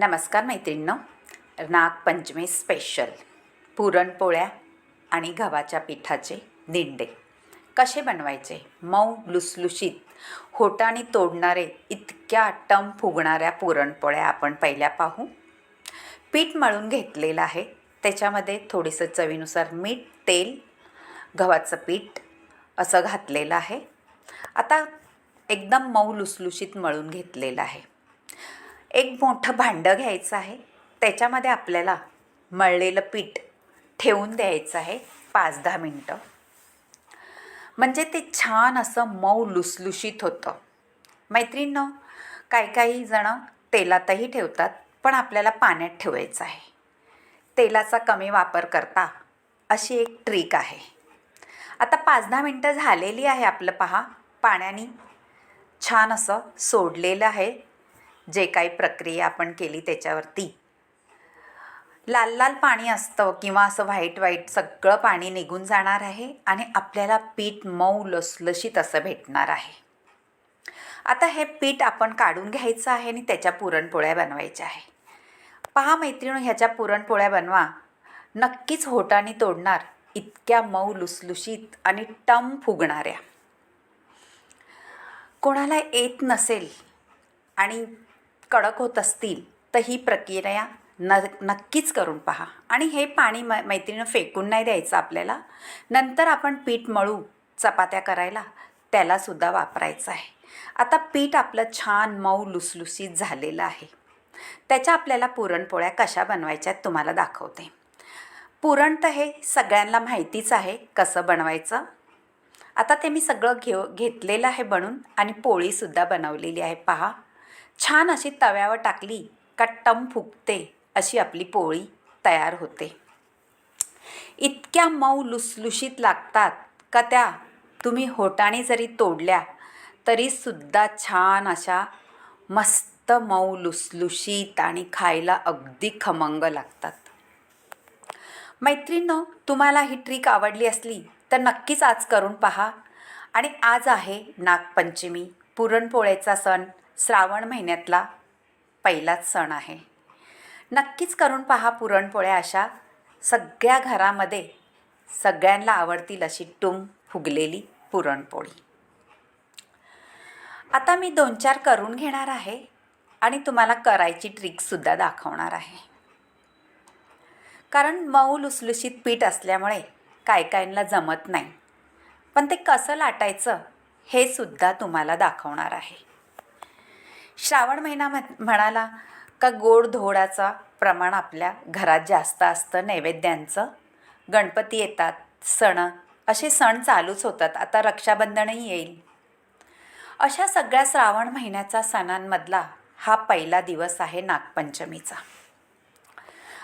नमस्कार मैत्रिणींनो. नागपंचमी स्पेशल पुरणपोळ्या आणि गव्हाच्या पिठाचे दिंडे. कसे बनवायचे? मऊ लुसलुशीत होटाने तोडणारे इतक्या टम फुगणाऱ्या पुरणपोळ्या आपण पहिल्या पाहू. पीठ मळून घेतलेलं आहे. त्याच्यामध्ये थोडंसं चवीनुसार मीठ तेल गव्हाचं पीठ असं घातलेलं आहे. आता एकदम मऊ लुसलुशीत मळून घेतलेलं आहे. एक मोठं भांडं घ्यायचं आहे. त्याच्यामध्ये आपल्याला मळलेलं पीठ ठेवून द्यायचं आहे पाच दहा मिनटं. म्हणजे ते छान असं मऊ लुसलुशीत होतं. मैत्रिणींनो काही काही जणं तेलातही ठेवतात पण आपल्याला पाण्यात ठेवायचं आहे. तेलाचा कमी वापर करता अशी एक ट्रिक आहे. आता पाच दहा मिनटं झालेली आहे आपलं पहा. पाण्याने छान असं सोडलेलं आहे. जे काही प्रक्रिया आपण केली त्याच्यावरती. लाल लाल पाणी असतं किंवा असं व्हाईट व्हाईट सगळं पाणी निघून जाणार आहे आणि आपल्याला पीठ मऊ लसलशीत असं भेटणार आहे. आता हे पीठ आपण काढून घ्यायचं आहे आणि त्याच्या पुरणपोळ्या बनवायच्या आहे. पहा मैत्रिणी ह्याच्या पुरणपोळ्या बनवा. नक्कीच होटाने तोडणार इतक्या मऊ लुसलुशीत आणि टम फुगणाऱ्या. कोणाला येत नसेल आणि कडक होत असतील तर ही प्रक्रिया न नक्कीच करून पहा. आणि हे पाणी मै मैत्रिणं फेकून नाही द्यायचं आपल्याला. नंतर आपण पीठ मळू चपात्या करायला त्यालासुद्धा वापरायचं आहे. आता पीठ आपलं छान मऊ लुसलुसीत झालेलं आहे. त्याच्या आपल्याला पुरणपोळ्या कशा बनवायच्या आहेत तुम्हाला दाखवते. पुरण तर हे सगळ्यांना माहितीच आहे कसं बनवायचं. आता ते मी सगळं घेऊ घेतलेलं आहे बनून आणि पोळीसुद्धा बनवलेली आहे. पहा. छान अशी तव्यावर टाकली का टम फुगते अशी आपली पोळी तयार होते. इतक्या मऊ लुसलुशीत लागतात का त्या तुम्ही होटाने जरी तोडल्या तरीसुद्धा छान अशा मस्त मऊ लुसलुशीत आणि खायला अगदी खमंग लागतात. मैत्रिणींनो तुम्हाला ही ट्रिक आवडली असली तर नक्कीच आज करून पहा. आणि आज आहे नागपंचमी पुरणपोळ्याचा सण. श्रावण महिन्यातला पहिलाच सण आहे. नक्कीच करून पहा पुरणपोळ्या अशा सगळ्या घरामध्ये सगळ्यांना आवडतील अशी टुम फुगलेली पुरणपोळी. आता मी दोन चार करून घेणार आहे आणि तुम्हाला करायची ट्रिकसुद्धा दाखवणार आहे. कारण मऊ लुसलुशीत पीठ असल्यामुळे काय कायला जमत नाही. पण ते कसं लाटायचं हे सुद्धा तुम्हाला दाखवणार आहे. श्रावण महिना म्ह म्हणाला का गोड धोडाचा प्रमाण आपल्या घरात जास्त असतं नैवेद्यांचं? गणपती येतात सण असे सण चालूच होतात आता रक्षाबंधनही येईल. अशा सगळ्या श्रावण महिन्याचा सणांमधला हा पहिला दिवस आहे नागपंचमीचा.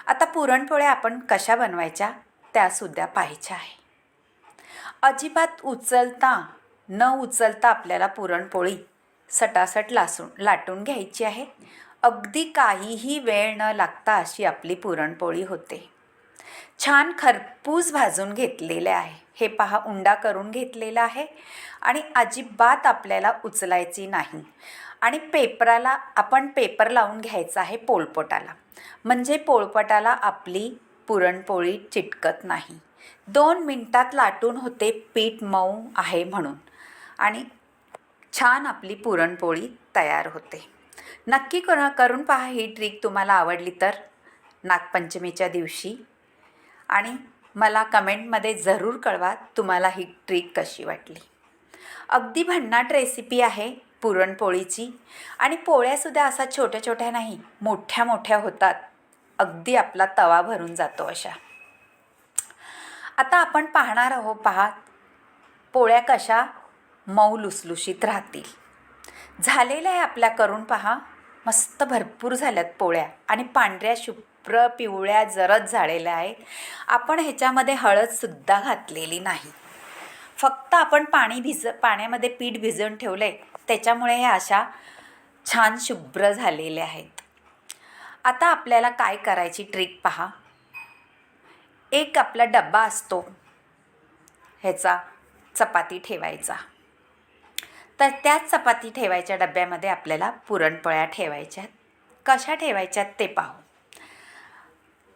आता पुरणपोळ्या आपण कशा बनवायच्या त्यासुद्धा पाहायच्या आहे. अजिबात उचलता न उचलता आपल्याला पुरणपोळी सटासट लासून लाटून घ्यायची आहे. अगदी काहीही वेळ न लागता अशी आपली पुरणपोळी होते. छान खरपूस भाजून घेतलेले आहे. हे पहा उंडा करून घेतलेला आहे आणि अजिबात आपल्याला उचलायची नाही. आणि पेपराला आपण पेपर लावून घ्यायचा आहे पोळपटाला. म्हणजे पोळपटाला आपली पुरणपोळी चिटकत नाही. दोन मिनटात लाटून होते पीठ मऊ आहे म्हणून. आणि छान आपली पुरणपोळी तयार होते. नक्की कर करून पहा ही ट्रिक तुम्हाला आवडली तर. नागपंचमीच्या दिवशी. आणि मला कमेंटमध्ये जरूर कळवा तुम्हाला ही ट्रिक कशी वाटली. अगदी भन्नाट रेसिपी आहे पुरणपोळीची. आणि पोळ्यासुद्धा असा छोट्या छोट्या नाही मोठ्या मोठ्या होतात. अगदी आपला तवा भरून जातो अशा. आता आपण पाहणार आहोत पहा पोळ्या कशा मऊ लुसलुशीत राहतील. झालेलं आहे आपल्या करून पहा मस्त भरपूर झाल्यात पोळ्या. आणि पांढऱ्या शुभ्र पिवळ्या जरद झालेल्या आहेत. आपण ह्याच्यामध्ये हळदसुद्धा घातलेली नाही. फक्त आपण पाणी भिज पाण्यामध्ये पीठ भिजवून ठेवलं आहे त्याच्यामुळे ह्या अशा छान शुभ्र झालेल्या आहेत. आता आपल्याला काय करायची ट्रिक पहा. एक आपला डब्बा असतो. ह्याचा चपाती ठेवायचा. तर त्याच चपाती ठेवायच्या डब्यामध्ये आपल्याला पुरणपोळ्या ठेवायच्या कशा ठेवायच्यात ते पाहू.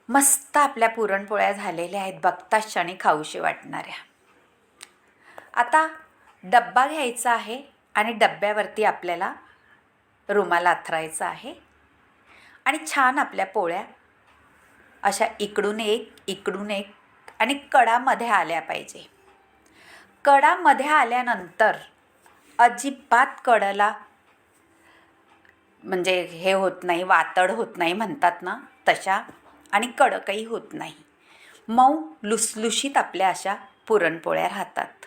मस्त आपल्या पुरणपोळ्या झालेल्या आहेत. बघता क्षणी खाऊशी वाटणाऱ्या. आता डब्बा घ्यायचा आहे आणि डब्यावरती आपल्याला रुमाल आथरायचा आहे. आणि छान आपल्या पोळ्या अशा इकडून एक इकडून एक आणि कडामध्ये आल्या पाहिजे. कडामध्ये आल्यानंतर अजिबात कडला म्हणजे हे होत नाही वातड होत नाही म्हणतात ना तशा आणि कडकही होत नाही. मऊ लुसलुशीत आपल्या अशा पुरणपोळ्या राहतात.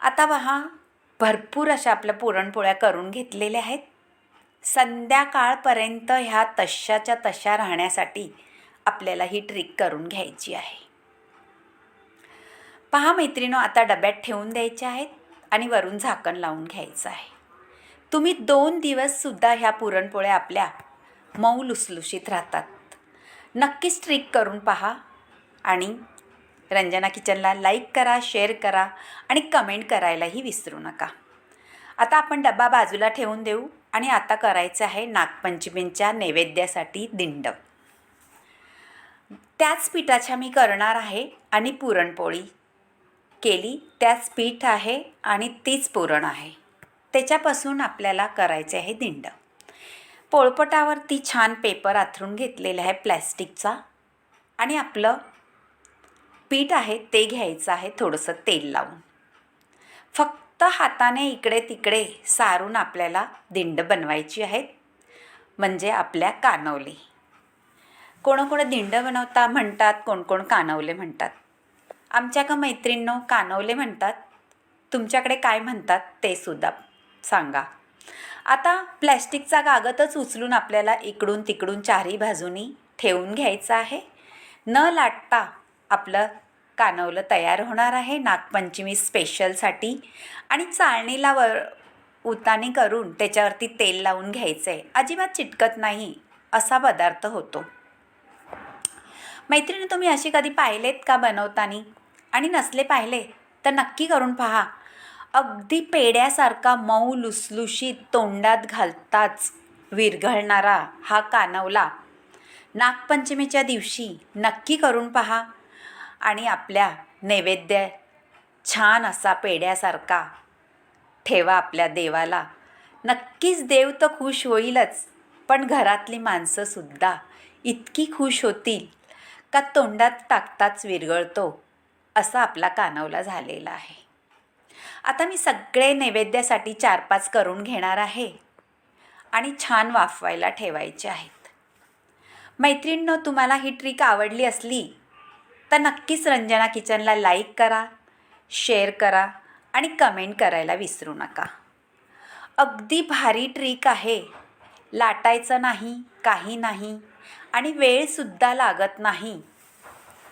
आता पहा भरपूर अशा आपल्या पुरणपोळ्या करून घेतलेल्या आहेत. संध्याकाळपर्यंत ह्या तशाच्या तशा राहण्यासाठी आपल्याला ही ट्रिक करून घ्यायची आहे. पहा मैत्रिणो आता डब्यात ठेवून द्यायच्या आहेत. आणि वरून झाकण लावून घ्यायचं आहे. तुम्ही दोन दिवससुद्धा ह्या पुरणपोळ्या आपल्या मऊ लुसलुशीत राहतात. नक्कीच ट्रिक करून पहा आणि रंजना किचनला लाईक करा शेअर करा आणि कमेंट करायलाही विसरू नका. आता आपण डबा बाजूला ठेवून देऊ आणि आता करायचं आहे नागपंचमींच्या नैवेद्यासाठी दिंड. त्याच पिठाच्या मी करणार आहे आणि पुरणपोळी. केली त्याच पीठ आहे आणि तीच पुरण आहे. त्याच्यापासून आपल्याला करायचे आहे दिंड. पोळपटावरती छान पेपर आथरून घेतलेला आहे प्लॅस्टिकचा आणि आपलं पीठ आहे ते घ्यायचं आहे थोडंसं तेल लावून. फक्त हाताने इकडे तिकडे सारून आपल्याला दिंड बनवायची आहेत म्हणजे आपल्या कानवली. कोण कोण दिंड बनवता म्हणतात कोण कोण कानवले म्हणतात. आमच्या का मैत्रिणींनो कानवले म्हणतात. तुमच्याकडे काय म्हणतात ते सुद्धा सांगा. आता प्लॅस्टिकचा कागदच उचलून आपल्याला इकडून तिकडून चारही बाजूनी ठेवून घ्यायचं आहे. न लाटता आपलं कानवलं तयार होणार आहे. नागपंचमी स्पेशलसाठी आणि चाळणीला वर उतानी करून त्याच्यावरती तेल लावून घ्यायचं आहे अजिबात चिटकत नाही असा पदार्थ होतो. मैत्रिणी तुम्ही अशी कधी पाहिलेत का बनवतानी? आणि नसले पाहिले तर नक्की करून पहा. अगदी पेड्यासारखा मऊ लुसलुशीत तोंडात घालताच विरघळणारा हा कानवला नागपंचमीच्या दिवशी नक्की करून पहा. आणि आपल्या नैवेद्य छान असा पेड्यासारखा ठेवा आपल्या देवाला. नक्कीच देव तर खुश होईलच पण घरातली माणसंसुद्धा इतकी खुश होतील का तोंडात टाकताच विरघळतो. असा आपला कानवला झालेला आहे. आता मी सगळे नैवेद्यासाठी चार पाच करून घेणार आहे. आणि छान वाफवायला ठेवायचे आहेत. मैत्रिणींनो तुम्हाला ही ट्रिक आवडली असली तर नक्कीच रंजना किचनला लाईक करा शेअर करा आणि कमेंट करायला विसरू नका. अगदी भारी ट्रिक आहे. लाटायचं नाही काही नाही आणि वेळसुद्धा लागत नाही.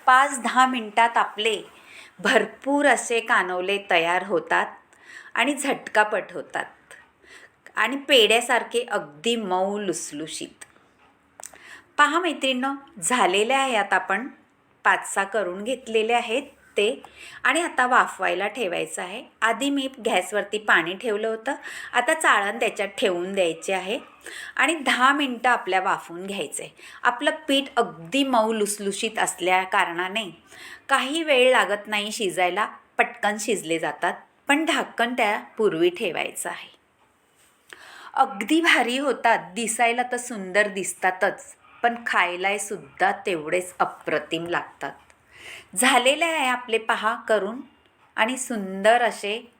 पाच दहा मिनटात आपले भरपूर असे कानवले तयार होतात आणि झटकापट होतात. आणि पेड्यासारखे अगदी मऊ लुसलुशीत. पहा मैत्रिणींनो झालेले आहेत आपण पाच सहा करून घेतलेले आहेत. ते आणि आता वाफवायला ठेवायचं आहे. आधी मी गॅसवरती पाणी ठेवलं होतं. आता चाळण त्याच्यात ठेवून द्यायचे आहे. आणि दहा मिनटं आपल्या वाफवून घ्यायचे. आपलं पीठ अगदी मऊ लुसलुशीत असल्या कारणाने काही वेळ लागत नाही शिजायला. पटकन शिजले जातात. पण ढाकण त्या पूर्वी ठेवायचं आहे. अगदी भारी होतात. दिसायला तर सुंदर दिसतातच. पण खायलाय सुद्धा तेवढेच अप्रतिम लागतात. झालेले आहे आपले पहा करून. आणि सुंदर असे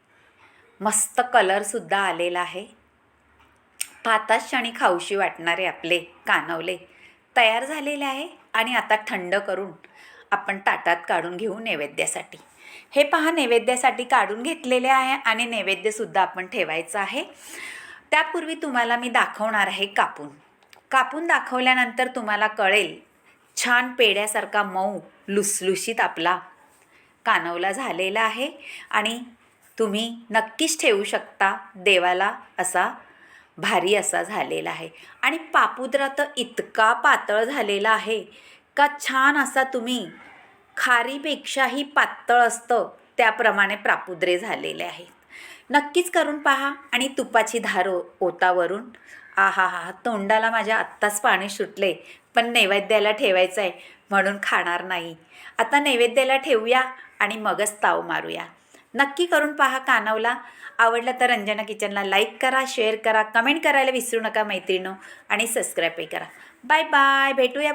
मस्त कलरसुद्धा आलेला आहे. पाताच क्षणी खाऊशी वाटणारे आपले कानवले तयार झालेले आहे. आणि आता थंड करून आपण ताटात काढून घेऊ नैवेद्यासाठी. हे पहा नैवेद्यासाठी काढून घेतलेले आहे आणि नैवेद्यसुद्धा आपण ठेवायचं आहे. त्यापूर्वी तुम्हाला मी दाखवणार आहे कापून. कापून दाखवल्यानंतर तुम्हाला कळेल छान पेड्यासारखा मऊ लुसलुशीत आपला कानवला झालेला आहे आणि तुम्ही नक्कीच ठेवू शकता देवाला असा भारी असा झालेला आहे. आणि पापुद्रा तर इतका पातळ झालेला आहे का छान असा तुम्ही खारीपेक्षाही पातळ असतं त्याप्रमाणे प्रापुद्रे झालेले आहेत. नक्कीच करून पहा आणि तुपाची धार ओ ओतावरून. आ हा हा तोंडाला माझ्या आत्ताच पाणी सुटले पण नैवेद्याला ठेवायचं आहे म्हणून खाणार नाही. आता नैवेद्याला ठेवूया आणि मगच ताव मारूया. नक्की करून पहा कानवला. आवडलं तर रंजना किचनला लाईक करा शेअर करा कमेंट करायला विसरू नका मैत्रिणो. आणि सबस्क्राईबही करा. Bye bye. भेटूया